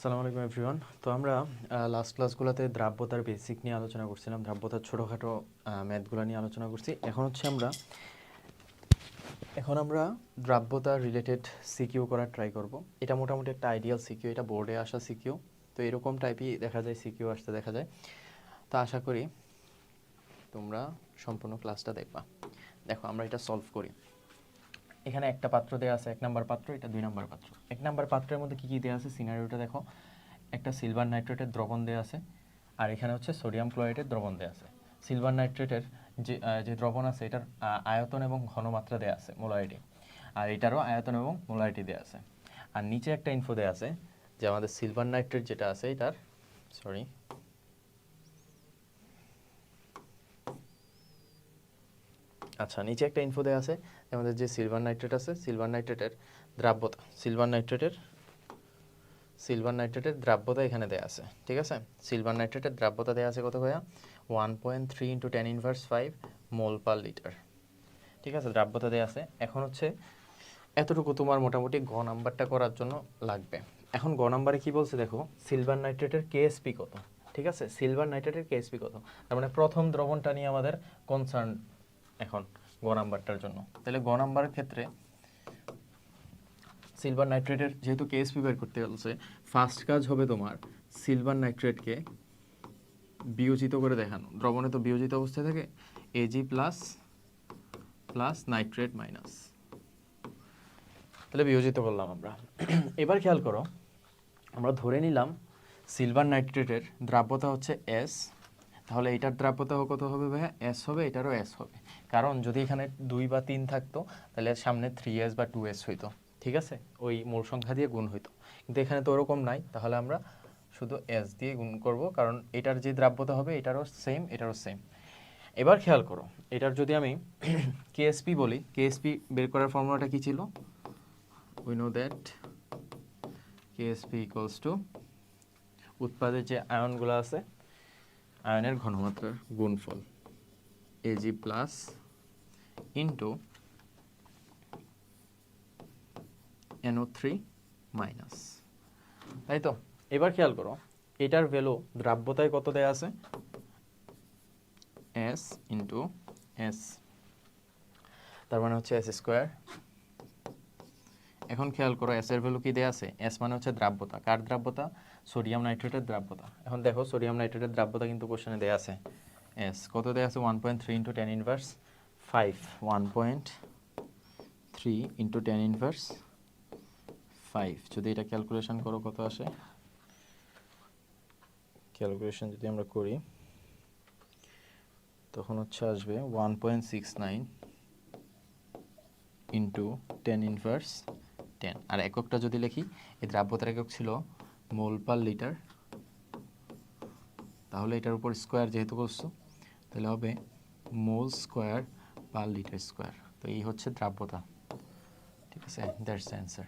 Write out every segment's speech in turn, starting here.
আসসালামু আলাইকুম এভরিওয়ান তো আমরা লাস্ট ক্লাসগুলোতে দ্রাব্যতার বেসিক নিয়ে আলোচনা করছিলাম, দ্রাব্যতার ছোটোখাটো ম্যাথগুলো নিয়ে আলোচনা করছি। এখন হচ্ছে আমরা, এখন আমরা দ্রাব্যতা রিলেটেড সিকিউ করার ট্রাই করব। এটা মোটামুটি একটা আইডিয়াল সিকিউ এটা বোর্ডে আসা সিকিউ তো এরকম টাইপই দেখা যায় সিকিউ আসতে দেখা যায়। তো আশা করি তোমরা সম্পূর্ণ ক্লাসটা দেখবা। দেখো, আমরা এটা সলভ করি। এখানে একটা পাত্র দেওয়া আছে, এক নাম্বার পাত্র, এটা দুই নাম্বার পাত্র। এক নাম্বার পাত্রের মধ্যে কী কী দেওয়া আছে? সিনারিওটা দেখো। একটা সিলভার নাইট্রেটের দ্রবণ দেওয়া আছে, আর এখানে হচ্ছে সোডিয়াম ক্লোরাইডের দ্রবণ দেওয়া আছে। সিলভার নাইট্রেটের যে যে দ্রবণ আছে, এটার আয়তন এবং ঘনমাত্রা দেওয়া আছে মোলারিটি। আর এটারও আয়তন এবং মোলারিটি দেওয়া আছে। আর নিচে একটা ইনফো দেওয়া আছে যে আমাদের সিলভার নাইট্রেট যেটা আছে, এটার সরি আচ্ছা নিচে একটা ইনফো দেওয়া আছে আমাদের যে সিলভার নাইট্রেট আছে সিলভার নাইট্রেটের দ্রাব্যতা সিলভার নাইট্রেটের সিলভার নাইট্রেটের দ্রাব্যতা এখানে দেওয়া আছে, ঠিক আছে? সিলভার নাইট্রেটের দ্রাব্যতা দেওয়া আছে কত ভাইয়া? One point three into ten inverse five mole per litre ঠিক আছে? দ্রাব্যতা দেওয়া আছে। এখন হচ্ছে এতটুকু তোমার মোটামুটি গ নাম্বারটা করার জন্য লাগবে। এখন গ নাম্বারে কি বলছে দেখো? সিলভার নাইট্রেটের কেএসপি কত? ঠিক আছে? সিলভার নাইট্রেটের কেএসপি কত? তার মানে প্রথম দ্রবণটা নিয়ে আমাদের কনসার্ন এখন। গ নাম্বারটার জন্য। তাহলে গ নাম্বারের ক্ষেত্রে সিলভার নাইট্রেটের যেহেতু কেএসপি বের করতে বলছে ফার্স্ট কাজ হবে তোমার সিলভার নাইট্রেটকে বিয়োজিত করে দেখানো। দ্রবণে তো বিয়োজিত অবস্থায় থাকে AG plus plus nitrate minus তাহলে বিয়োজিত করলাম আমরা। এবার খেয়াল করো, আমরা ধরে নিলাম সিলভার নাইট্রেটের দ্রাব্যতা হচ্ছে এস তাহলে এটার দ্রাব্যতা কত হবে ভাইয়া? এস হবে, এটারও এস হবে। কারণ যদি এখানে দুই বা তিন থাকতো, তাহলে সামনে থ্রি এস বা টু এস হইতো। ঠিক আছে? ওই মূল সংখ্যা দিয়ে গুণ হইতো। কিন্তু এখানে তো ওরকম নাই, তাহলে আমরা শুধু এস দিয়ে গুণ করব, কারণ এটার যে দ্রাব্যতা হবে, এটারও সেম এটারও সেম এবার খেয়াল করো, এটার যদি আমি কেএসপি বলি কেএসপি বের করার ফর্মুলাটা কি ছিল? We know that KSP equals to উৎপাদের যে আয়নগুলো আছে আয়নের ঘনমাত্রার গুণফল AG plus into NO three minus তাই তো? এবার খেয়াল করো, এটার ভ্যালু দ্রাব্যতায় কত দেয়া আছে? এস ইন্টু এস তার মানে হচ্ছে এস স্কোয়ার এখন খেয়াল করো এস এর ভ্যালু কি দেয়া আছে? এস মানে হচ্ছে দ্রাব্যতা। কার দ্রাব্যতা? সোডিয়াম নাইট্রেটের দ্রাব্যতা। এখন দেখো সোডিয়াম নাইট্রেটের দ্রাব্যতা কিন্তু কোশ্চেনে দেয়া আছে। এস কত দেয়া আছে? One point three into ten inverse five one point three into ten inverse five যদি এটা ক্যালকুলেশন করো, কত আসে? ক্যালকুলেশন যদি আমরা করি, তখন হচ্ছে আসবে one point six nine into ten inverse ten আর এককটা যদি লিখি, এই দ্রাব্যতার একক ছিল মোল পার লিটার। তাহলে এটার উপর স্কোয়ার যেহেতু করছ তাহলে হবে mole square per litre square. তো এই হচ্ছে দ্রাব্যতা। ঠিক আছে? দ্যাটস অ্যান্সার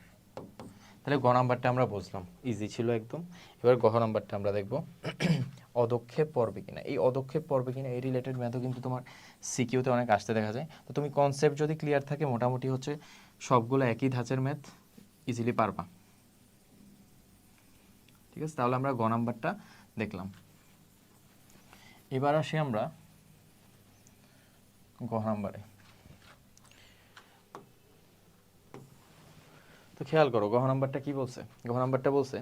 তাহলে গ নাম্বারটা আমরা বুঝলাম। ইজি ছিল একদম। এবার গহ নাম্বারটা আমরা দেখব। অদক্ষেপ পড়বে কিনা? এই অদক্ষেপ পড়বে কিনা, এই রিলেটেড ম্যাথও কিন্তু তোমার সিকিউতে অনেক আসতে দেখা যায়। তো তুমি কনসেপ্ট যদি ক্লিয়ার থাকে, মোটামুটি হচ্ছে সবগুলো একই ধাঁচের ম্যাথ ইজিলি পারবা। ঠিক আছে? তাহলে আমরা গ নাম্বারটা দেখলাম। এবার আসি আমরা গ নাম্বারে। তো খেয়াল করো গহ নাম্বারটা কি বলছে? গহ নাম্বারটা বলছে,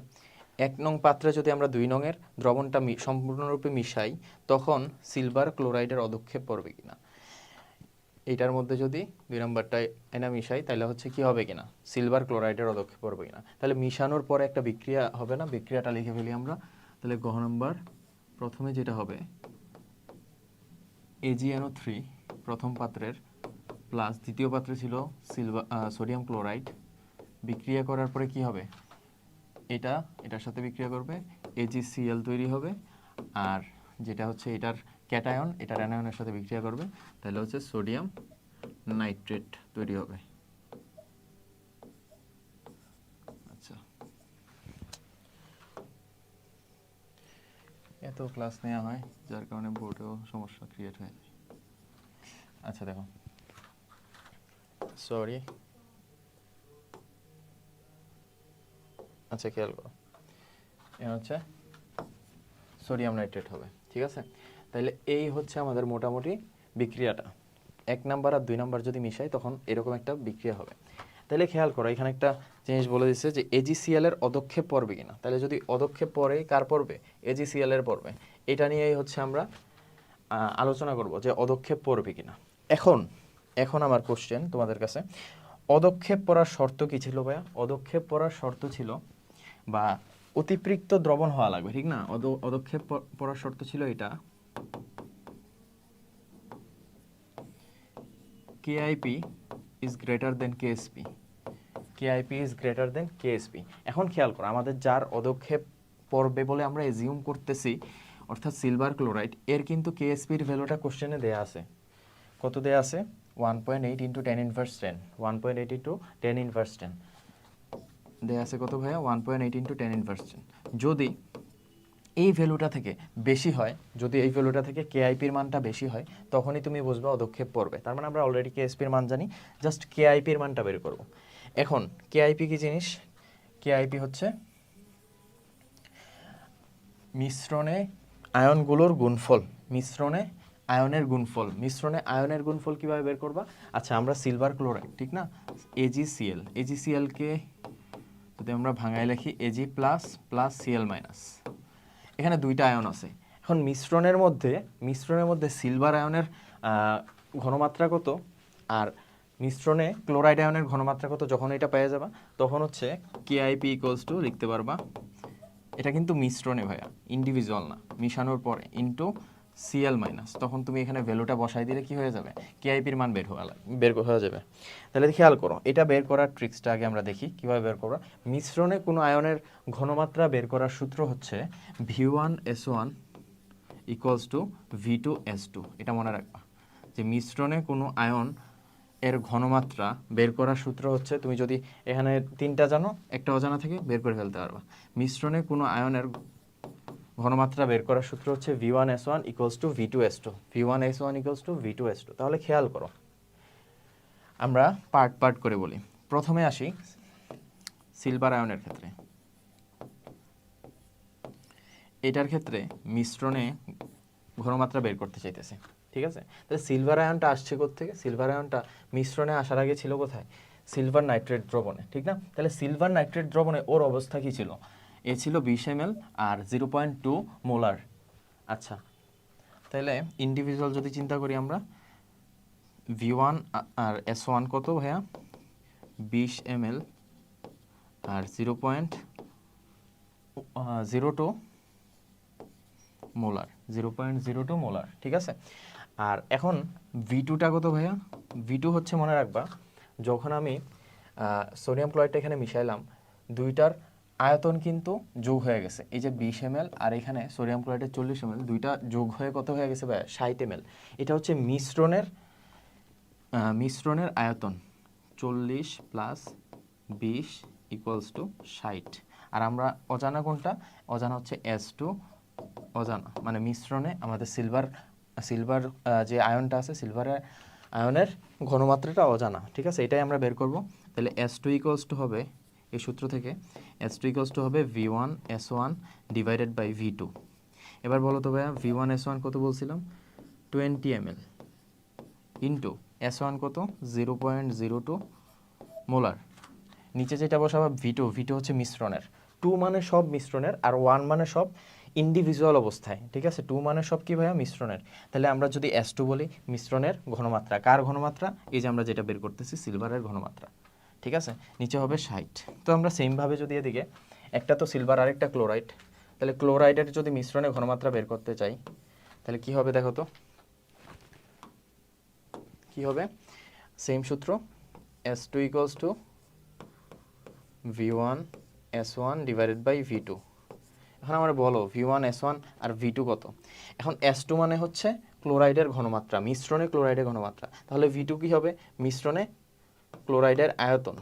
এক নং পাত্রে যদি আমরা দুই নংয়ের দ্রবণটা সম্পূর্ণরূপে মিশাই, তখন সিলভার ক্লোরাইডের অদক্ষেপ পড়বে কিনা? এইটার মধ্যে যদি দুই নম্বরটা এনা মিশাই, তাহলে হচ্ছে কি হবে কিনা? সিলভার ক্লোরাইডের অদক্ষেপ পড়বে কিনা? তাহলে মিশানোর পরে একটা বিক্রিয়া হবে না? বিক্রিয়াটা লিখে ফেলি আমরা। তাহলে গহ নম্বর, প্রথমে যেটা হবে এজিএনও থ্রি প্রথম পাত্রের প্লাস দ্বিতীয় পাত্রে ছিল সিলভার সোডিয়াম ক্লোরাইড বিক্রিয়া করার পরে কি হবে? এটা, এটার সাথে বিক্রিয়া করবে। এজিসিএল তৈরি হবে। আর যেটা হচ্ছে এটার ক্যাটায়ন এটার অ্যানায়নের সাথে বিক্রিয়া করবে। তাহলে হচ্ছে সোডিয়াম নাইট্রেট তৈরি হবে। আচ্ছা। এত ক্লাস নেওয়া হয়, যার কারণে বোর্ডেও সমস্যা ক্রিয়েট হয় আচ্ছা দেখো। সরি আচ্ছা খেয়াল করো। এখানে হচ্ছে সোডিয়াম নাইট্রেট হবে, ঠিক আছে? তাহলে এই হচ্ছে আমাদের মোটামুটি বিক্রিয়াটা। এক নাম্বার আর দুই নাম্বার যদি মিশাই, তখন এরকম একটা বিক্রিয়া হবে। তাহলে খেয়াল করো, এখানে একটা জিনিস বলে দিচ্ছে যে এজিসিএল এর অদক্ষেপ পড়বে কিনা। তাহলে যদি অদক্ষেপ পড়ে, কার পড়বে? এজিসিএল এর পড়বে। এটা নিয়েই হচ্ছে আমরা আলোচনা করব যে অদক্ষেপ পড়বে কিনা। এখন এখন আমার কোশ্চেন তোমাদের কাছে। অদক্ষেপ পড়ার শর্ত কি ছিল ভাইয়া? অদক্ষেপ পড়ার শর্ত ছিল বা অতিপৃক্ত দ্রবণ হওয়া লাগবে, ঠিক না? অদ- অদক্ষেপ পড়ার শর্ত ছিল এটা KIP is greater than KSP KIP is greater than KSP এখন খেয়াল করো, আমাদের যার অদক্ষেপ পড়বে বলে আমরা এজিউম করতেছি, অর্থাৎ সিলভার ক্লোরাইড এর কিন্তু কেএসপির ভ্যালুটা কোশ্চেনে দেয়া আছে। কত দেয়া আছে? One point eight into ten inverse ten one point eight into ten inverse ten দেয়া আছে কত ভাইয়া? One point eight into ten inverse ten যদি এই ভ্যালুটা থেকে বেশি হয়, যদি এই ভ্যালুটা থেকে কেআইপির মানটা বেশি হয়, তখনই তুমি বুঝবে অদক্ষেপ পড়বে তার মানে আমরা অলরেডি কেএসপির মান জানি জাস্ট কেআইপির মানটা বের করব। এখন কেআইপি কি জিনিস? কেআইপি হচ্ছে মিশ্রণে আয়নগুলোর গুণফল, মিশ্রণে আয়নের গুণফল, মিশ্রণে আয়নের গুণফল কীভাবে বের করবা? আচ্ছা আমরা সিলভার ক্লোরাইড ঠিক না? এজিসিএল এজিসিএলকে যদি আমরা ভাঙায় লিখি AG plus plus CL minus এখানে দুইটা আয়ন আছে। এখন মিশ্রণের মধ্যে মিশ্রণের মধ্যে সিলভার আয়নের ঘনমাত্রা কত? আর মিশ্রণে ক্লোরাইড আয়নের ঘনমাত্রা কত? যখন এটা পেয়ে যাবা, তখন হচ্ছে কেআইপি ইকুয়ালস টু লিখতে পারবা। এটা কিন্তু মিশ্রণে ভাইয়া ইন্ডিভিজুয়াল না, মিশানোর পরে ইন্টু সিএল মাইনাস তখন তুমি এখানে ভ্যালুটা বসাই দিলে কি হয়ে যাবে? কেআইপির মান বের হওয়া বের হয়ে যাবে। তাহলে খেয়াল করো, এটা বের করার ট্রিক্সটা আগে আমরা দেখি, কীভাবে বের করবা? মিশ্রণে কোনো আয়নের ঘনমাত্রা বের করার সূত্র হচ্ছে V one S one equals to V two S two এটা মনে রাখবা। যে মিশ্রণে কোনো আয়ন এর ঘনমাত্রা বের করার সূত্র হচ্ছে, তুমি যদি এখানে তিনটা জানো, একটা অজানা থেকে বের করে ফেলতে পারবা। মিশ্রণে কোনো আয়নের ঘনমাত্রা বের করার সূত্র হচ্ছে V one S one equals to V two S two V one S one equals to V two S two তাহলে খেয়াল করো। আমরা পার্ট পার্ট করে বলি। প্রথমে আসি সিলভার আয়নের ক্ষেত্রে। এটার ক্ষেত্রে মিশ্রণে ঘনমাত্রা বের করতে চাইতেছে। ঠিক আছে? তাহলে সিলভার আয়নটা আসছে থেকে সিলভার আয়নটা মিশ্রণে আসার আগে ছিল কোথায়? সিলভার নাইট্রেট দ্রবণে। ঠিক না? তাহলে সিলভার নাইট্রেট দ্রবণে ওর অবস্থা কি ছিল? এ ছিল বিশ এম আর জিরো পয়েন্ট টু মোলার। আচ্ছা তাহলে ইন্ডিভিজুয়াল যদি চিন্তা করি আমরা ভি ওয়ান আর এস ওয়ান কত ভাইয়া? বিশ এম আর zero point zero two molar, zero point zero two molar, ঠিক আছে? আর এখন ভি টুটা কত ভাইয়া? ভি টু হচ্ছে মনে রাখবা, যখন আমি সোডিয়াম ক্লোরাইডটা এখানে মিশাইলাম, দুইটার আয়তন কিন্তু যোগ হয়ে গেছে। এই যে বিশ এম আর এখানে সোডিয়াম ক্লোরাইডের চল্লিশ এম দুইটা যোগ হয়ে কত হয়ে গেছে ভাইয়া? ষাট এম এটা হচ্ছে মিশ্রণের মিশ্রণের আয়তন। চল্লিশ প্লাস বিশ ইকুয়ালস টু ষাট। আর আমরা অজানা কোনটা? অজানা হচ্ছে এস টু অজানা। মানে মিশ্রণে আমাদের সিলভার সিলভার যে আয়নটা আছে সিলভারের আয়নের ঘনমাত্রাটা অজানা। ঠিক আছে? এটাই আমরা বের করব। তাহলে এস টু ইকুয়ালস টু হবে এই সূত্র থেকে। এস টু ইকুয়ালস টু হবে V one S one divided by V two এবার বলো তো ভাইয়া ভি ওয়ান এস ওয়ান কত বলছিলাম? Twenty M L into S one কত? Zero point zero two molar. নিচে যেটা বসাবা ভিটো ভিটো হচ্ছে মিশ্রণের। টু মানে সব মিশ্রণের আর ওয়ান মানে সব ইন্ডিভিজুয়াল অবস্থায়, ঠিক আছে? টু মানে সব কি ভাইয়া? মিশ্রণের। তাহলে আমরা যদি এস টু বলি, মিশ্রণের ঘনমাত্রা। কার ঘনমাত্রা? এই যে আমরা যেটা বের করতেছি সিলভারের ঘনমাত্রা। ঠিক আছে? নিচে হবে ষাট। তো আমরা সেমভাবে যদি এদিকে, একটা তো সিলভার আর একটা ক্লোরাইড তাহলে ক্লোরাইডের যদি মিশ্রণের ঘনমাত্রা বের করতে চাই, তাহলে কি হবে দেখো তো? কি হবে? সেম সূত্র S two equals to V one S one divided by V two এখন আমার বলো ভি ওয়ান এস ওয়ান আর ভি টু কত? এখন এস টু মানে হচ্ছে ক্লোরাইডের ঘনমাত্রা, মিশ্রণে ক্লোরাইডের ঘনমাত্রা। তাহলে ভি টু কী হবে? মিশ্রণে ক্লোরাইডের আয়তন।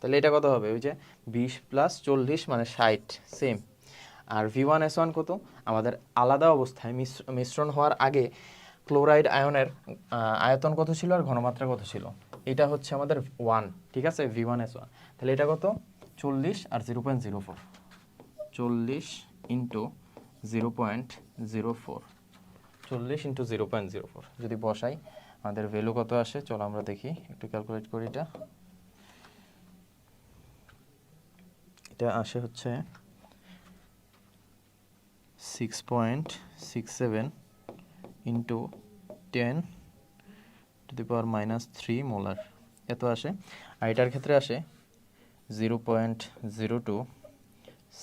তাহলে এটা কত হবে? ওই যে বিশ প্লাস চল্লিশ মানে ষাট সেম আর ভি ওয়ান এস ওয়ান কত? আমাদের আলাদা অবস্থায় মিশ্রণ হওয়ার আগে ক্লোরাইড আয়নের আয়তন কত ছিল আর ঘনমাত্রা কত ছিল? এটা হচ্ছে আমাদের ওয়ান ঠিক আছে? ভি ওয়ান এস ওয়ান তাহলে এটা কত? চল্লিশ আর জিরো পয়েন্ট জিরো ফোর চল্লিশ into zero point zero four চল্লিশ into zero point zero four যদি বসাই আমাদের ভ্যালু কত আসে? চলো আমরা দেখি। একটু ক্যালকুলেট করি এটা। এটা আসে হচ্ছে six point six seven into ten to the power minus three molar এত আসে। আর এটার ক্ষেত্রে আসে zero point zero two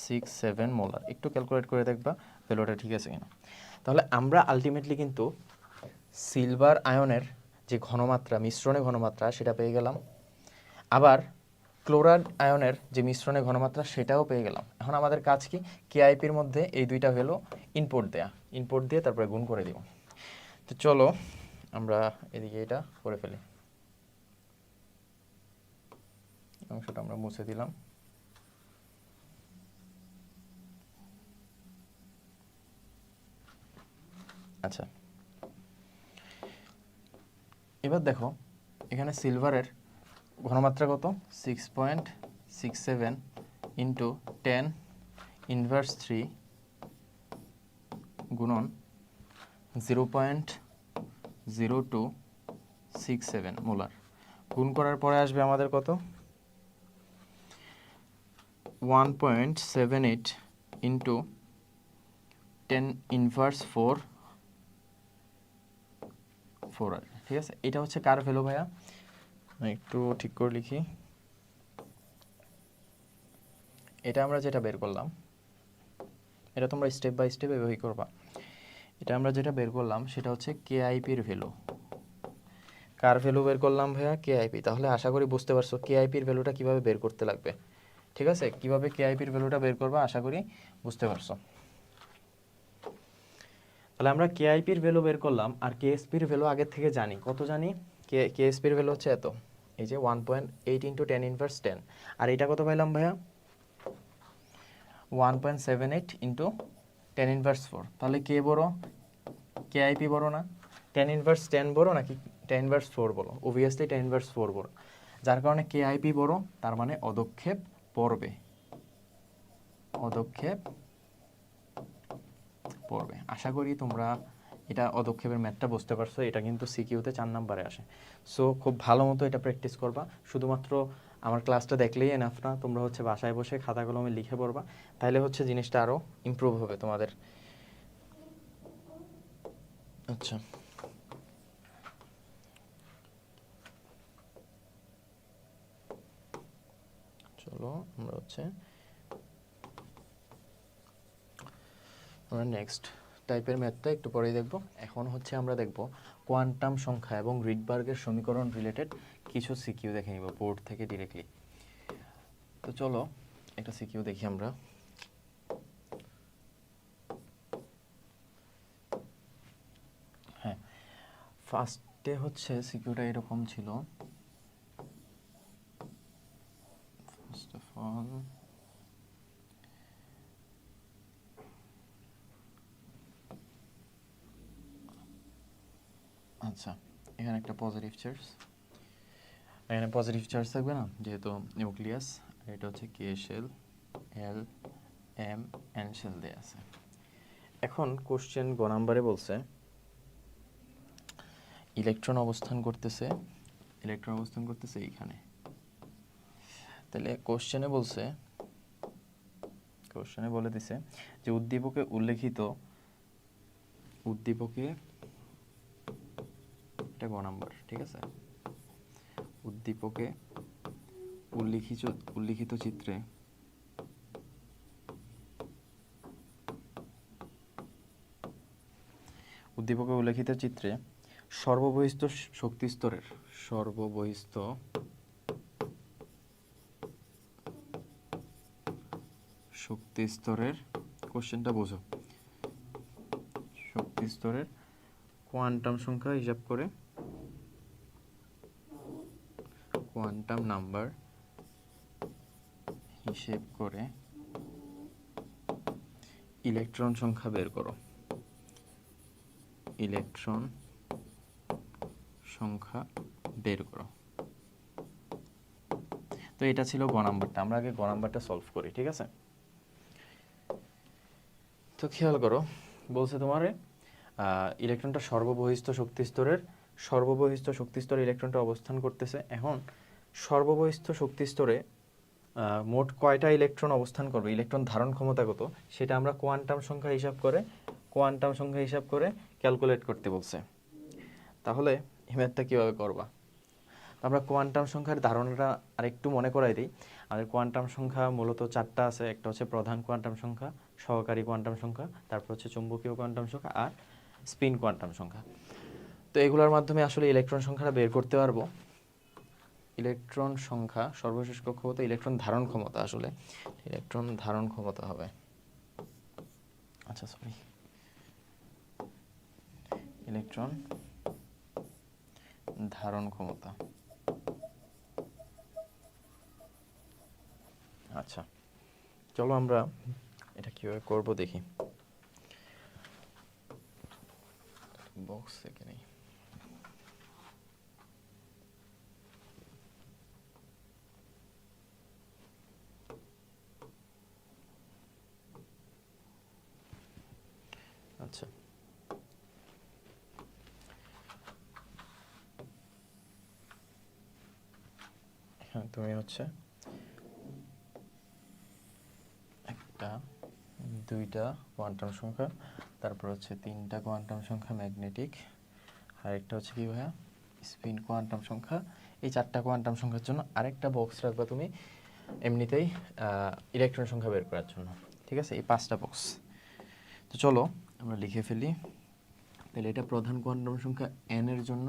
six seven molar একটু ক্যালকুলেট করে দেখবা ভ্যালুটা ঠিক আছে কিনা। তাহলে আমরা আলটিমেটলি কিন্তু সিলভার আয়নের যে ঘনমাত্রা, মিশ্রণে ঘনমাত্রা, সেটা পেয়ে গেলাম। আবার ক্লোরাইড আয়নের যে মিশ্রণে ঘনমাত্রা, সেটাও পেয়ে গেলাম। এখন আমাদের কাজ কি? কেআইপির মধ্যে এই দুইটা ভ্যালু ইনপুট দেয়া। ইনপুট দিয়ে তারপরে গুণ করে দিব। তো চলো, আমরা এদিকে এটা করে ফেলি। অংশটা আমরা মুছে দিলাম। আচ্ছা। এবার দেখো, এখানে সিলভারের ঘনমাত্রা কত? Six point six seven into ten inverse three গুণন zero point zero two six seven molar গুণ করার পরে আসবে আমাদের কত? One point seven eight into ten inverse four four আর। ঠিক আছে? এটা হচ্ছে কার ভ্যালু ভাইয়া? একটু ঠিক করে লিখি। এটা আমরা যেটা বের করলাম, এটা তোমরা স্টেপ বাই স্টেপ এভাবেই করবা। এটা আমরা যেটা বের করলাম, সেটা হচ্ছে কেআইপির ভ্যালু। কার ভ্যালু বের করলাম ভাইয়া? কেআইপি তাহলে আশা করি বুঝতে পারছ কেআইপির ভ্যালুটা কীভাবে বের করতে লাগবে। ঠিক আছে? কীভাবে কেআইপির ভ্যালুটা বের করবা আশা করি বুঝতে পারছ। তাহলে আমরা কেআইপির ভ্যালু বের করলাম আর কেএসপির ভ্যালু আগের থেকে জানি। কত জানি? কে কেএসপির ভ্যালু হচ্ছে এত। এই যে one point eight into ten inverse ten আর এটা কত পাইলাম ভাইয়া? One point seven eight into ten inverse four তাহলে কে বড়? কেআইপি বড় না? টেন ইনভার্স টেন বড় নাকি টেন ইনভার্স ফোর বড়? অবভিয়াসলি টেন ইনভার্স ফোর বড়। যার কারণে কেআইপি বড়, তার মানে অদক্ষেপ পড়বে। অদক্ষেপ পড়বে। আশা করি তোমরা এটা অদক্ষেপের ম্যাথটা বুঝতে পারছ, এটা কিন্তু সিকিউতে চার নাম্বারে আসে। সো, খুব ভালো মতো এটা প্র্যাকটিস করবা। শুধুমাত্র আমার ক্লাসটা দেখলেই এনাফ না, তোমরা হচ্ছে বাসায় বসে খাতা কলমে লিখে পড়বা। তাহলে হচ্ছে জিনিসটা আরও ইমপ্রুভ হবে তোমাদের। আচ্ছা। চলো, আমরা হচ্ছে আমরা নেক্সট টাইপের ম্যাথটা একটু পরেই দেখব। এখন হচ্ছে আমরা দেখব কোয়ান্টাম সংখ্যা এবং রিডবার্গের সমীকরণ রিলেটেড কিছু সিকিউ দেখে নিব বোর্ড থেকে ডিরেক্টলি তো চলো, একটা সিকিউ দেখি আমরা। হ্যাঁ ফার্স্টে হচ্ছে সিকিউটা এরকম ছিল। ফার্স্ট অফ অল আচ্ছা এখানে একটা পজিটিভ চার্জ এখানে পজিটিভ চার্জ থাকবে না? যেহেতু নিউক্লিয়াস এটা হচ্ছে K shell L M N shell দেয়া আছে। এখন কোশ্চেন গ নাম্বারে বলছে ইলেকট্রন অবস্থান করতেছে ইলেকট্রন অবস্থান করতেছে এইখানে। তাহলে কোশ্চেনে বলছে কোশ্চেনে বলে দিছে যে উদ্দীপকে উল্লেখিত, উদ্দীপকে এটা গ নাম্বার, ঠিক আছে? উদ্দীপকে উল্লিখিত উল্লিখিত চিত্রে উদ্দীপকে উল্লেখিত চিত্রে সর্ববহিস্থ শক্তি স্তরের, সর্ববহিস্থ শক্তি স্তরের কোশ্চেনটা বোঝো। শক্তি স্তরের কোয়ান্টাম সংখ্যা হিসাব করে কোয়ান্টাম নাম্বার হিসেব করে ইলেকট্রন সংখ্যা বের করো। ইলেকট্রন সংখ্যা বের করো। তো এটা ছিল গ নাম্বারটা। আমরা আগে গ নাম্বারটা সলভ করি, ঠিক আছে? তো খেয়াল করো, বলছে তোমার ইলেকট্রনটা সর্ববহিস্থ শক্তি স্তরের সর্ববহিস্থ শক্তি স্তরে ইলেকট্রনটা অবস্থান করতেছে। এখন সর্ববহিস্থ শক্তি স্তরে মোট কয়টা ইলেকট্রন অবস্থান করবে, ইলেকট্রন ধারণ ক্ষমতা কত সেটা আমরা কোয়ান্টাম সংখ্যা হিসাব করে, কোয়ান্টাম সংখ্যা হিসাব করে ক্যালকুলেট করতে বলছে। তাহলে ম্যাথটা কীভাবে করবা? আমরা কোয়ান্টাম সংখ্যার ধারণাটা আরেকটু মনে করাই দিই। আমাদের কোয়ান্টাম সংখ্যা মূলত চারটা আছে, একটা হচ্ছে প্রধান কোয়ান্টাম সংখ্যা, সহকারী কোয়ান্টাম সংখ্যা, তারপর হচ্ছে চুম্বকীয় কোয়ান্টাম সংখ্যা আর স্পিন কোয়ান্টাম সংখ্যা। তো এগুলোর মাধ্যমে আসলে ইলেকট্রন সংখ্যাটা বের করতে পারব। ইলেকট্রন সংখ্যা সর্বশেষ কক্ষপথে ইলেকট্রন ধারণ ক্ষমতা আসলে। ইলেকট্রন ধারণ ক্ষমতা হবে। আচ্ছা সরি ইলেকট্রন ধারণ ক্ষমতা। আচ্ছা চলো আমরা এটা কীভাবে করব দেখি। বক্স থেকে নেই আচ্ছা হ্যাঁ তুমি হচ্ছে? একটা, দুইটা কোয়ান্টাম সংখ্যা, তারপর হচ্ছে তিনটা কোয়ান্টাম সংখ্যা ম্যাগনেটিক আর একটা হচ্ছে কি ভাইয়া? স্পিন কোয়ান্টাম সংখ্যা। এই চারটা কোয়ান্টাম সংখ্যার জন্য আরেকটা বক্স রাখবা তুমি এমনিতেই ইলেকট্রন সংখ্যা বের করার জন্য। ঠিক আছে? এই পাঁচটা বক্স। তো চলো আমরা লিখে ফেলি। তাহলে এটা প্রধান কোয়ান্টাম সংখ্যা এন এর জন্য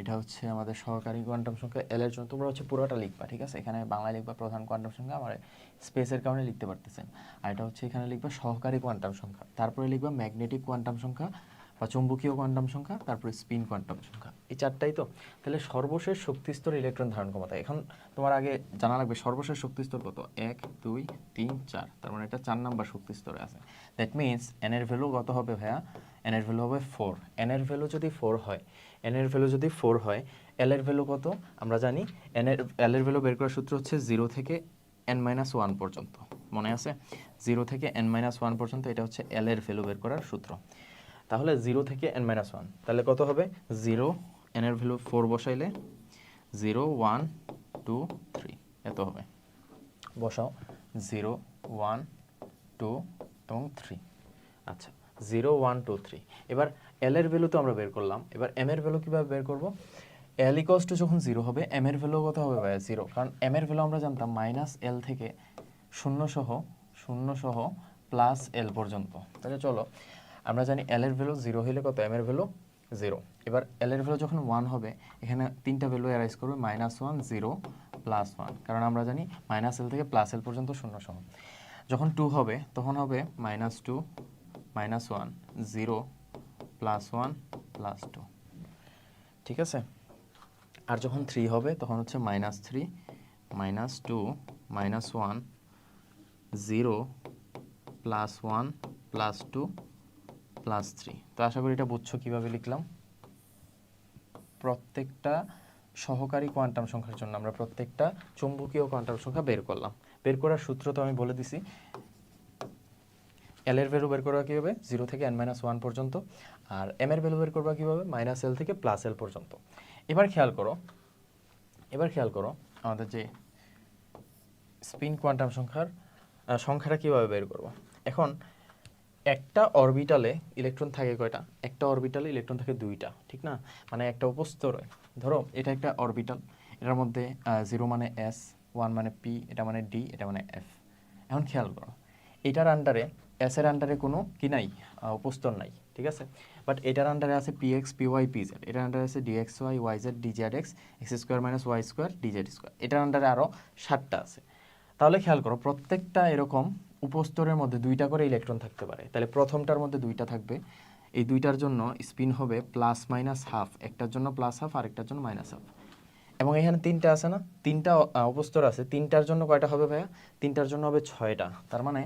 এটা হচ্ছে আমাদের সহকারী কোয়ান্টাম সংখ্যা এল এর জন্য। তোমরা হচ্ছে পুরোটা লিখবা, ঠিক আছে? এখানে বাংলায় লিখবা প্রধান কোয়ান্টাম সংখ্যা, আমার স্পেসের কারণে লিখতে পারতেছেন। আর এটা হচ্ছে এখানে লিখবা সহকারী কোয়ান্টাম সংখ্যা। তারপরে লিখবা ম্যাগনেটিক কোয়ান্টাম সংখ্যা বা চুম্বকীয় কোয়ান্টাম সংখ্যা, তারপরে স্পিন কোয়ান্টাম সংখ্যা। এই চারটাই তো? তাহলে সর্বশেষ শক্তিস্তর ইলেকট্রন ধারণ ক্ষমতা। এখন তোমার আগে জানা লাগবে সর্বশেষ শক্তিস্তর কত? এক, দুই, তিন, চার। তার মানে এটা চার নাম্বার শক্তিস্তরে আছে। দ্যাট মিনস এন এর ভ্যালু কত হবে ভাইয়া? এন এর ভ্যালু হবে ফোর এন এর ভ্যালু যদি ফোর হয় এন এর ভ্যালু যদি ফোর হয় এল এর ভ্যালু কত? আমরা জানি এন এর এল এর ভ্যালু বের করার সূত্র হচ্ছে জিরো থেকে এন মাইনাস ওয়ান পর্যন্ত। মনে আছে? জিরো থেকে এন মাইনাস ওয়ান পর্যন্ত এটা হচ্ছে এল এর ভ্যালু বের করার সূত্র। তাহলে জিরো থেকে এন মাইনাস ওয়ান তাহলে কত হবে? জিরো এন এর ভ্যালু ফোর বসাইলে জিরো ওয়ান টু থ্রি এত হবে। বসাও। জিরো ওয়ান টু এবং থ্রি আচ্ছা জিরো ওয়ান টু থ্রি এবার এল এর ভ্যালু তো আমরা বের করলাম। এবার এম এর ভ্যালু কীভাবে বের করব? এল ইকস যখন জিরো হবে এম এর ভ্যালু কত হবে ভাইয়া? জিরো কারণ এম এর ভ্যালু আমরা জানতাম মাইনাস এল থেকে শূন্য সহ শূন্য সহ প্লাস এল পর্যন্ত। তাহলে চলো, আমরা জানি এল এর ভ্যালু জিরো হলে কত? এম এর ভ্যালু জিরো এবার এল এর ভ্যালু যখন ওয়ান হবে, এখানে তিনটা ভ্যালু অ্যারাইজ করবে minus one zero plus one কারণ আমরা জানি মাইনাস এল থেকে প্লাস এল পর্যন্ত শূন্য সহ। যখন টু হবে, তখন হবে minus two minus one zero plus one plus two ঠিক আছে? আর যখন থ্রি হবে, তখন হচ্ছে minus three minus two minus one zero plus one plus two plus three তো আশা করি এটা বুঝছ কীভাবে লিখলাম? প্রত্যেকটা সহকারী কোয়ান্টাম সংখ্যার জন্য আমরা প্রত্যেকটা চুম্বকীয় কোয়ান্টাম সংখ্যা বের করলাম। বের করার সূত্র তো আমি বলে দিছি। এল এর ভ্যালু বের করা কীভাবে? জিরো থেকে এন মাইনাস ওয়ান পর্যন্ত। আর এম এর ভ্যালু বের করবা কীভাবে? মাইনাস এল থেকে প্লাস এল পর্যন্ত। এবার খেয়াল করো, এবার খেয়াল করো আমাদের যে স্পিন কোয়ান্টাম সংখ্যার সংখ্যাটা কীভাবে বের করব? এখন একটা অরবিটালে ইলেকট্রন থাকে কয়টা? একটা অরবিটালে ইলেকট্রন থাকে দুইটা, ঠিক না? মানে একটা উপস্তরে ধরো, এটা একটা অরবিটাল এটার মধ্যে জিরো মানে এস ওয়ান মানে পি এটা মানে ডি এটা মানে এফ এখন খেয়াল করো, এটার আন্ডারে এস এর আন্ডারে কোনো কি নাই উপস্তর নাই, ঠিক আছে? বাট এটার আন্ডারে আছে P X P Y P Z এটার আন্ডারে আছে D X Y Y Z D Z X X square minus Y square D Z square এটার আন্ডারে আরও সাতটা আছে। তাহলে খেয়াল করো, প্রত্যেকটা এরকম উপস্তরের মধ্যে দুইটা করে ইলেকট্রন থাকতে পারে। তাহলে প্রথমটার মধ্যে দুইটা থাকবে, এই দুইটার জন্য স্পিন হবে প্লাস মাইনাস হাফ একটার জন্য প্লাস হাফ আরেকটার জন্য মাইনাস হাফ এবং এখানে তিনটা আছে না? তিনটা উপস্তর আছে। তিনটার জন্য কয়টা হবে ভাইয়া? তিনটার জন্য হবে ছয়টা। তার মানে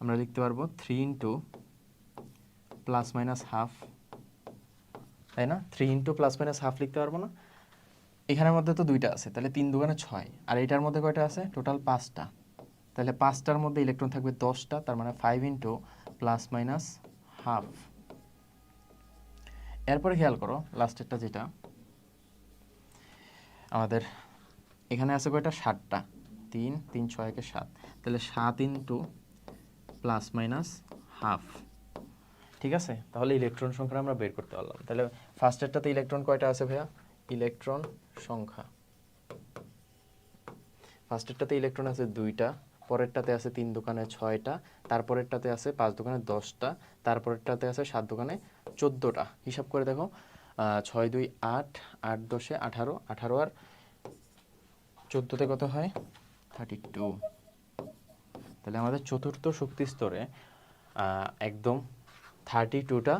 আমরা লিখতে পারব three into plus minus half তাই না? Three into plus minus half লিখতে পারব না। এখানের মধ্যে তো দুইটা আছে, তাহলে তিন দুগানে ছয়। আর এটার মধ্যে কয়টা আছে? টোটাল পাঁচটা। তাহলে পাঁচটার মধ্যে ইলেকট্রন থাকবে দশটা, তার মানে five into plus minus half এরপরে খেয়াল করো লাস্টেরটা যেটা, আমাদের এখানে আছে কয়টা? ষাটটা তিন তিন, ছয়, একে সাত। তাহলে সাত ইন্টু প্লাস মাইনাস হাফ ঠিক আছে? তাহলে ইলেকট্রন সংখ্যা আমরা বের করতে পারলাম। তাহলে ফার্স্টেরটাতে ইলেকট্রন কয়টা আছে ভাইয়া? ইলেকট্রন সংখ্যা। ফার্স্টেরটাতে ইলেকট্রন আছে দুইটা, পরেরটাতে আছে তিন দোকানে ছয়টা, তারপরেরটাতে আছে পাঁচ দোকানে দশটা, তারপরেরটাতে আছে সাত দোকানে চোদ্দোটা। হিসাব করে দেখো ছয়, দুই, আট আট, দশে আঠারো আঠারো আর চোদ্দোতে কত হয়? থার্টি টু তাহলে আমাদের চতুর্থ শক্তি স্তরে একদম থার্টি টুটা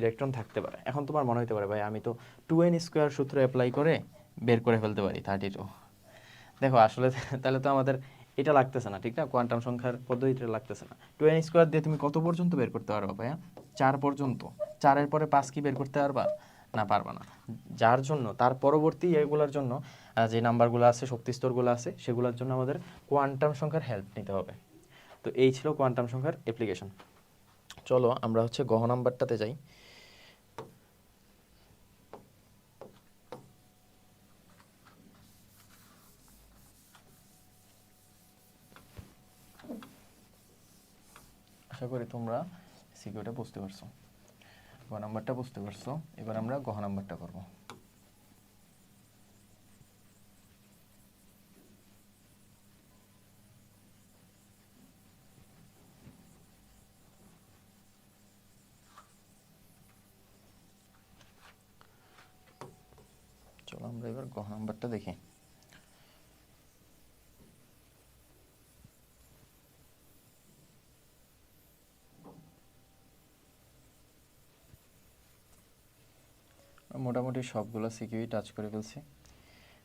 ইলেকট্রন থাকতে পারে। এখন তোমার মনে হতে পারে, ভাই, আমি তো টু এন স্কোয়ার সূত্র অ্যাপ্লাই করে বের করে ফেলতে পারি থার্টি টু দেখো, আসলে তাহলে তো আমাদের এটা লাগতেছে না, ঠিক না? কোয়ান্টাম সংখ্যার পদ্ধতিটা লাগতেছে না। টু এন স্কোয়ার দিয়ে তুমি কত পর্যন্ত বের করতে পারবা, ভাইয়া? চার পর্যন্ত। চারের পরে পাঁচ কি বের করতে পারবা? না পারবা না। যার জন্য, তার পরবর্তী এগুলোর জন্য যে নাম্বারগুলো আছে, শক্তি স্তরগুলো আছে, সেগুলোর জন্য আমাদের কোয়ান্টাম সংখ্যার হেল্প নিতে হবে। তো এই ছিল কোয়ান্টাম সংখ্যার অ্যাপ্লিকেশন চলো আমরা হচ্ছে গহ নাম্বারটাতে যাই। আশা করি তোমরা সিকিউরিটা বুঝতে পারছ। গ নাম্বারটা বুঝতে পারছ। এবার আমরা গহ নাম্বারটা করব চলো আমরা এবার গহ নাম্বারটা দেখি মোটামুটি সবগুলো সিকিউই টাচ করে ফেলছি।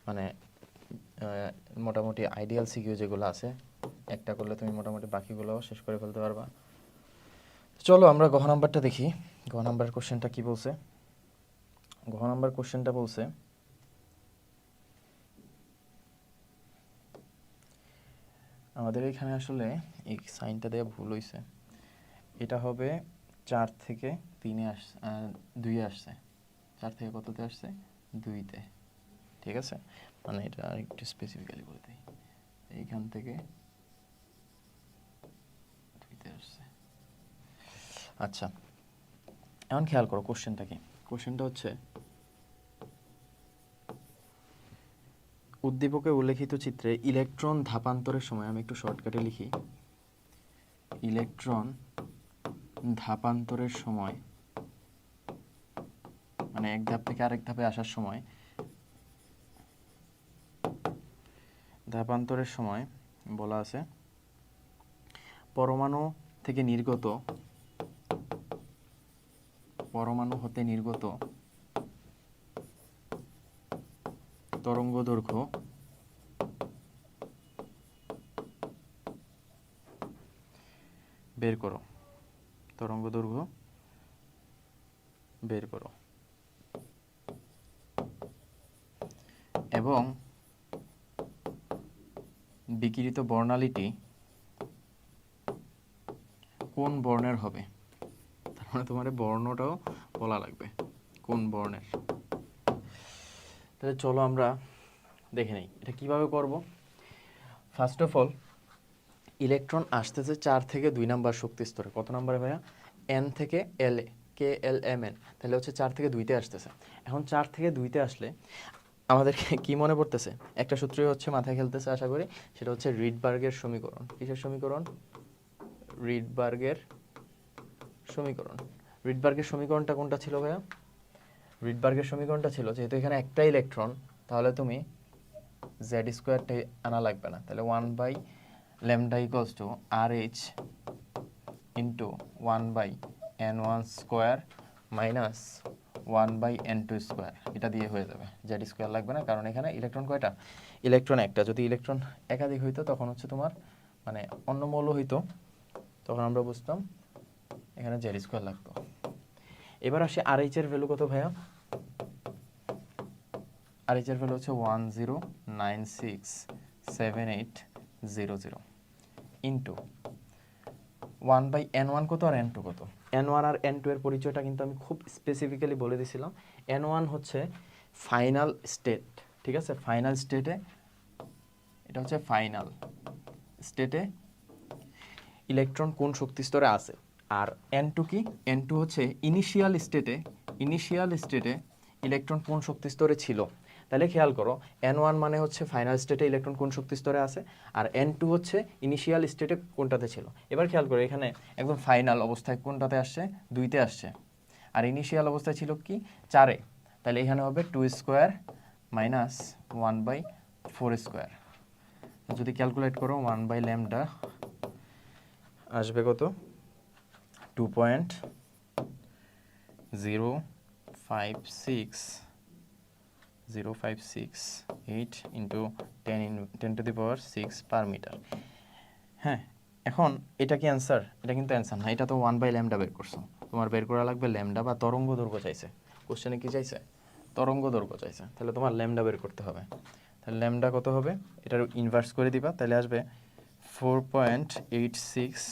মানে মোটামুটি আইডিয়াল সিকিউ যেগুলো আছে, একটা করলে তুমি মোটামুটি বাকিগুলোও শেষ করে ফেলতে পারবা। চলো আমরা গহ নাম্বারটা দেখি। গহ নাম্বার কোশ্চেনটা কি বলছে? গহ নাম্বার কোশ্চেনটা বলছে, আমাদের এখানে আসলে এই সাইনটা দেওয়া ভুল হয়েছে এটা হবে চার থেকে তিনে আস দুইয়ে আসছে। চার থেকে কততে আসছে? দুইতে। ঠিক আছে? মানে এটা আর একটু স্পেসিফিক্যালি বলে দিই। এইখান থেকে দুইতে আসছে। আচ্ছা এখন খেয়াল করো কোশ্চেনটা কি? কোশ্চেনটা হচ্ছে, উদ্দীপকে উল্লেখিত চিত্রে ইলেকট্রন ধাপান্তরের সময় আমি একটু শর্টকাটে লিখি। ইলেকট্রন ধাপান্তরের সময় মানে এক ধাপ থেকে আরেক ধাপে আসার সময়। ধাপান্তরের সময় বলা আছে, পরমাণু থেকে নির্গত, পরমাণু হতে নির্গত তরঙ্গ দৈর্ঘ্য বের করো। তরঙ্গ দৈর্ঘ্য বের করো। এবং বিকিরিত বর্ণালীটি কোন বর্ণের হবে? তার মানে তোমার বর্ণটাও বলা লাগবে, কোন বর্ণের? তাহলে চলো আমরা দেখে নেই, এটা কীভাবে করব? ফার্স্ট অফ অল ইলেকট্রন আসতেছে চার থেকে দুই নাম্বার শক্তি স্তরে। কত নাম্বারে ভাইয়া? এন থেকে এল এ কে এল এম এন তাহলে হচ্ছে চার থেকে দুইতে আসতেছে। এখন চার থেকে দুইতে আসলে আমাদেরকে কি মনে পড়তেছে? একটা সূত্রই হচ্ছে মাথায় খেলতেছে, আশা করি। সেটা হচ্ছে রিডবার্গের সমীকরণ। কিসের সমীকরণ? রিডবার্গের সমীকরণ। রিডবার্গের সমীকরণটা কোনটা ছিল ভাইয়া? রিডবার্গের সমীকরণটা ছিল, যেহেতু এখানে একটা ইলেকট্রন, তাহলে তুমি জেড স্কোয়ারটাই আনা লাগবে না। তাহলে one by lambda equals to R H into one by N one square minus one by N two square এটা দিয়ে হয়ে যাবে জেড স্কোয়ার লাগবে না, কারণ এখানে ইলেকট্রন কয়টা? ইলেকট্রন একটা, যদি ইলেকট্রন একাধিক হইতো, তখন হচ্ছে তোমার মানে অন্য মৌল হইতো, তখন আমরা বুঝতাম এখানে জেড স্কোয়ার লাগতো। এবার আসি আর এইচ এর ভ্যালু কত ভাইয়া? আর এইচ এর ভ্যালু হচ্ছে one zero nine six seven eight zero zero into one by N one কত আর এন টু কত? এন ওয়ান আর এন টু এর পরিচয়টা কিন্তু আমি খুব স্পেসিফিক্যালি বলে দিছিলাম। এন ওয়ান হচ্ছে ফাইনাল স্টেট ঠিক আছে? ফাইনাল স্টেটে এটা হচ্ছে ফাইনাল স্টেটে ইলেকট্রন কোন শক্তি স্তরে আছে? আর এন টু কি? এন টু হচ্ছে ইনিশিয়াল স্টেটে ইনিশিয়াল স্টেটে ইলেকট্রন কোন শক্তি স্তরে ছিল? তাহলে খেয়াল করো এন ওয়ান মানে হচ্ছে ফাইনাল স্টেটে ইলেকট্রন কোন শক্তি স্তরে আছে, আর এন টু হচ্ছে ইনিশিয়াল স্টেটে কোনটাতে ছিল। এবার খেয়াল করো, এখানে একদম ফাইনাল অবস্থায় কোনটাতে আসছে? দুইতে আসছে। আর ইনিশিয়াল অবস্থায় ছিল কি? চারে। তাহলে এখানে হবে two square minus one by four square যদি ক্যালকুলেট করো ওয়ান বাই ল্যামডা আসবে কত? Two point zero five six zero five six eight into ten in ten to the power six per metre হ্যাঁ এখন এটা কি অ্যান্সার এটা কিন্তু অ্যান্সার না, এটা তো ওয়ান বাই ল্যামডা বের করছ। তোমার বের করা লাগবে ল্যামডা বা তরঙ্গ দৈর্ঘ্য চাইছে। কোশ্চেনে কি চাইছে? তরঙ্গ দৈর্ঘ্য চাইছে। তাহলে তোমার ল্যামডা বের করতে হবে। তাহলে ল্যামডা কত হবে? এটার ইনভার্স করে দিবা, তাহলে আসবে four point eight six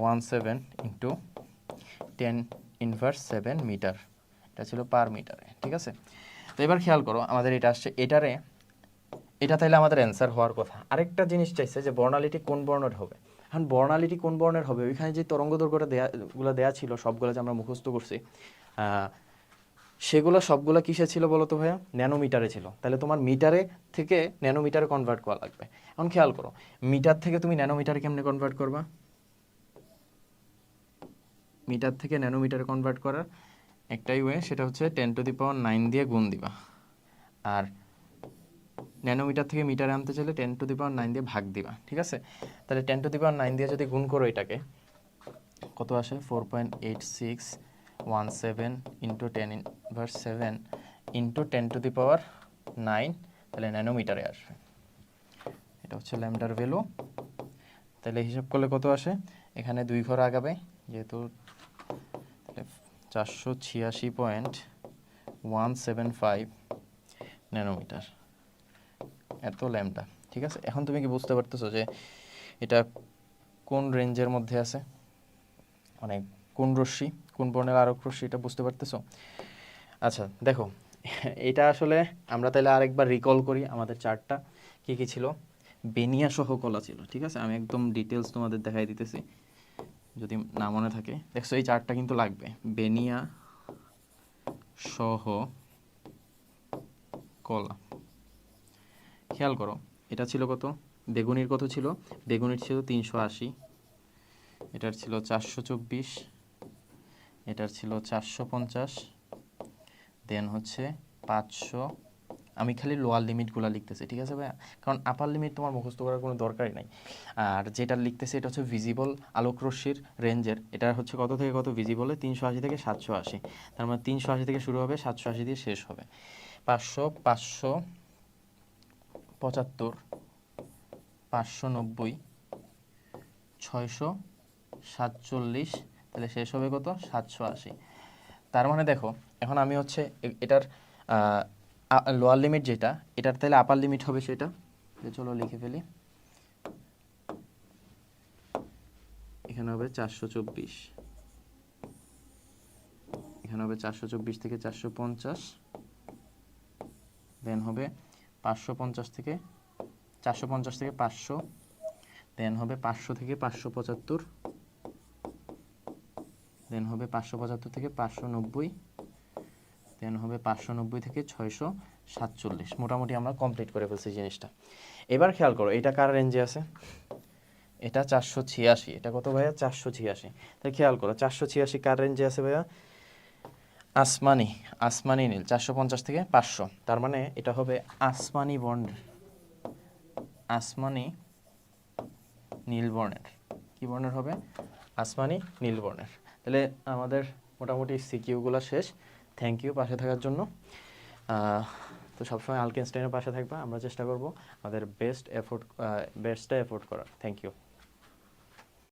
one seven into ten inverse seven metre এটা ছিল পার মিটারে ঠিক আছে? তো এবার খেয়াল করো, আমাদের এটা আসছে, এটারে, এটা তাইলে আমাদের অ্যান্সার হওয়ার কথা। আরেকটা জিনিস চাইছে যে বর্ণালিটি কোন বর্ণের হবে? এখন বর্ণালিটি কোন বর্ণের হবে? ওইখানে যে তরঙ্গ দৈর্ঘ্যটা দেয়া, গুলো দেয়া ছিল, সবগুলো যে আমরা মুখস্থ করছি সেগুলো সবগুলো কিসে ছিল বলো তো ভাইয়া? ন্যানোমিটারে ছিল। তাহলে তোমার মিটারে থেকে ন্যানোমিটারে কনভার্ট করা লাগবে। এখন খেয়াল করো, মিটার থেকে তুমি ন্যানোমিটারে কেমনে কনভার্ট করবা? মিটার থেকে ন্যানোমিটারে কনভার্ট করার একটাই ওয়ে সেটা হচ্ছে ten to the power nine দিয়ে গুণ দিবা। আর ন্যানোমিটার থেকে মিটারে আনতে চাইলে ten to the power nine দিয়ে ভাগ দিবা, ঠিক আছে? তাহলে ten to the power nine দিয়ে যদি গুণ করো এটাকে, কত আসে? Four point eight six one seven into ten inverse seven into ten to the power nine তাহলে ন্যানোমিটারে আসবে। এটা হচ্ছে ল্যামডার ভ্যালু তাহলে হিসাব করলে কত আসে? এখানে দুই ঘর আগাবে, যেহেতু চারশো ছিয়াশি point one seven five nanometre. এত ল্যামডা, ঠিক আছে? এখন তুমি কি বুঝতে পারতেছো যে এটা কোন রেঞ্জের মধ্যে আছে? মানে কোন রশ্মি, কোন বর্ণের আরক রশ্মি, এটা বুঝতে পারতেছো? আচ্ছা দেখো, এটা আসলে আমরা তাহলে আরেকবার রিকল করি আমাদের চার্টটা, কি কি ছিল? বেনিয়া সহ কলা ছিল, ঠিক আছে? আমি একদম ডিটেলস তোমাদের দেখাই দিতেছি। যদি না মনে থাকে। দেখছ, এই চারটা কিন্তু লাগবে। বেনিয়া, সহ, কলা। খেয়াল করো, এটা ছিল কত? বেগুনির কত ছিল? বেগুনির ছিল তিনশো আশি। এটার ছিল চারশো চব্বিশ। এটার ছিল চারশো পঞ্চাশ। দেন হচ্ছে পাঁচশো। আমি খালি লোয়ার লিমিটগুলো লিখতেছি, ঠিক আছে ভাইয়া? কারণ আপার লিমিট তোমার মুখস্থ করার কোনো দরকারই নাই। আর যেটা লিখতেছি এটা হচ্ছে ভিজিবল আলোক রশ্মির রেঞ্জের এটা হচ্ছে কত থেকে কত ভিজিবলে তিনশো আশি থেকে সাতশো আশি। তার মানে তিনশো আশি থেকে শুরু হবে, সাতশো আশি দিয়ে শেষ হবে। পাঁচশো পাঁচশো পঁচাত্তর, পাঁচশো নব্বই, ছয়শো সাতচল্লিশ, তাহলে শেষ হবে কত? সাতশো আশি। তার মানে দেখো, এখন আমি হচ্ছে এটার লোয়ার লিমিট যেটা, এটার তাহলে আপার লিমিট হবে সেটা। চলো লিখে ফেলি। এখানে হবে চারশো চব্বিশ। এখানে হবে চারশো চব্বিশ থেকে চারশো পঞ্চাশ। দেন হবে পাঁচশো পঞ্চাশ থেকে চারশো পঞ্চাশ থেকে পাঁচশো। দেন হবে পাঁচশো থেকে পাঁচশো পঁচাত্তর। দেন হবে পাঁচশো পঁচাত্তর থেকে পাঁচশো নব্বই। দেন হবে পাঁচশো নব্বই থেকে ছয়শো সাতচল্লিশ। মোটামুটি আমরা কমপ্লিট করে ফেলছি জিনিসটা। এবার খেয়াল করো, এটা কার রেঞ্জে আছে? এটা চারশো ছিয়াশি। এটা কত ভাইয়া? চারশো ছিয়াশি। তাই খেয়াল করো, চারশো ছিয়াশি কার রেঞ্জে আছে ভাইয়া? আসমানি আসমানি নীল, চারশো পঞ্চাশ থেকে পাঁচশো। তার মানে এটা হবে আসমানি বর্ণের। আসমানি নীল বর্ণের। কি বর্ণের হবে? আসমানি নীল বর্ণের। তাহলে আমাদের মোটামুটি সিকিউগুলো শেষ। থ্যাংক ইউ পাশে থাকার জন্য। তো সবসময় আলকেনস্টাইনের পাশে থাকবা, আমরা চেষ্টা করব আমাদের বেস্ট এফোর্ট বেস্টটা এফোর্ট করার। Thank you